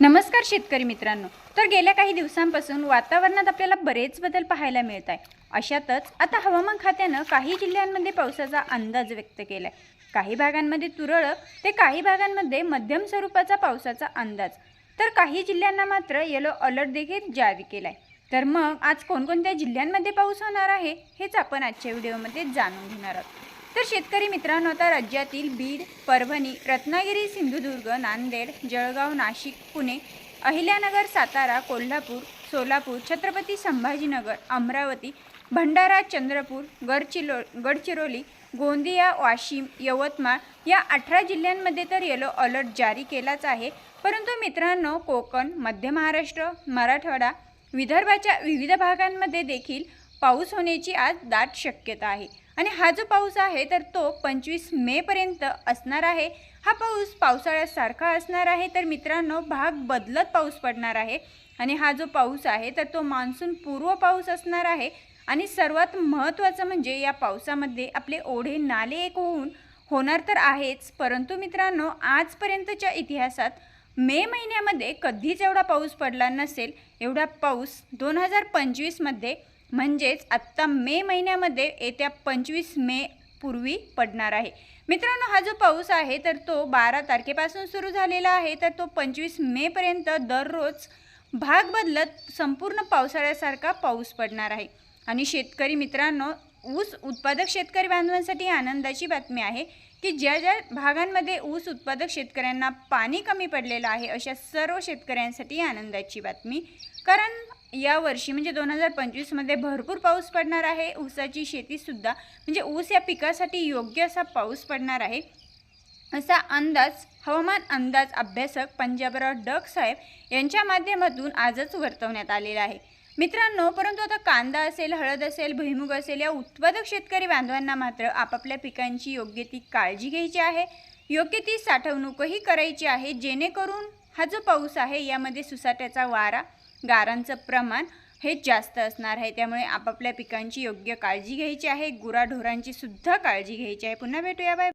नमस्कार शेतकरी मित्रांनो. तर गेल्या काही दिवसांपासून वातावरणात आपल्याला बरेच बदल पाहायला मिळत आहे अशातच आता हवामान खात्यानं काही जिल्ह्यांमध्ये पावसाचा अंदाज व्यक्त केला आहे काही भागांमध्ये तुरळक ते काही भागांमध्ये मध्यम स्वरूपाचा पावसाचा अंदाज. तर काही जिल्ह्यांना मात्र येलो अलर्ट देखील जारी केला आहे तर मग आज कोणकोणत्या जिल्ह्यांमध्ये पाऊस होणार आहे हेच आपण आजच्या व्हिडिओमध्ये जाणून घेणार आहोत. तर शेतकरी मित्रांनो आता राज्यातील बीड परभणी रत्नागिरी सिंधुदुर्ग नांदेड जळगाव नाशिक पुणे अहिल्यानगर सातारा कोल्हापूर सोलापूर छत्रपती संभाजीनगर अमरावती भंडारा चंद्रपूर गडचिलो गडचिरोली गोंदिया वाशिम यवतमाळ या अठरा जिल्ह्यांमध्ये तर येलो अलर्ट जारी केलाच आहे. परंतु मित्रांनो कोकण मध्य महाराष्ट्र मराठवाडा विदर्भाच्या विविध भागांमध्ये देखील पाऊस होण्याची आज दाट शक्यता आहे. आणि हा जो पाऊस आहे तर तो पंचवीस मेपर्यंत असणार आहे. हा पाऊस पावसाळ्यासारखा असणार आहे तर मित्रांनो भाग बदलत पाऊस पडणार आहे. आणि हा जो पाऊस आहे तर तो मान्सून पूर्व पाऊस असणार आहे. आणि सर्वात महत्त्वाचं म्हणजे या पावसामध्ये आपले ओढे नाले एक होऊन होणार तर आहेच. परंतु मित्रांनो आजपर्यंतच्या इतिहासात मे महिन्यामध्ये कधीच एवढा पाऊस पडला नसेल. एवढा पाऊस दोन हजार पंचवीसमध्ये म्हणजेच आत्ता मे महिन्यामध्ये येत्या पंचवीस मे पूर्वी पडणार आहे. मित्रांनो हा जो पाऊस आहे तर तो बारा तारखेपासून सुरू झालेला आहे. तर तो पंचवीस मेपर्यंत दररोज भाग बदलत संपूर्ण पावसाळ्यासारखा पाऊस पडणार आहे. आणि शेतकरी मित्रांनो ऊस उत्पादक शेतकरी बांधवांसाठी आनंदाची बातमी आहे की ज्या ज्या भागांमध्ये ऊस उत्पादक शेतकऱ्यांना पाणी कमी पडलेलं आहे अशा सर्व शेतकऱ्यांसाठी आनंदाची बातमी. कारण यावर्षी म्हणजे दोन हजार पंचवीसमध्ये भरपूर पाऊस पडणार आहे. ऊसाची शेतीसुद्धा म्हणजे ऊस या पिकासाठी योग्य असा पाऊस पडणार आहे. असा अंदाज हवामान अंदाज अभ्यासक पंजाबराव डग साहेब यांच्या माध्यमातून आजच वर्तवण्यात आलेला आहे. मित्रांनो परंतु आता कांदा असेल हळद असेल भुईमुग असेल या उत्पादक शेतकरी बांधवांना मात्र आपापल्या पिकांची योग्य ती काळजी घ्यायची आहे. योग्य ती साठवणूकही करायची आहे जेणेकरून हा जो पाऊस आहे यामध्ये सुसाट्याचा वारा गारांचं प्रमाण हे जास्त असणार आहे. त्यामुळे आपापल्या पिकांची योग्य काळजी घ्यायची आहे. गुराढोरांची सुद्धा काळजी घ्यायची आहे. पुन्हा भेटूया. बाय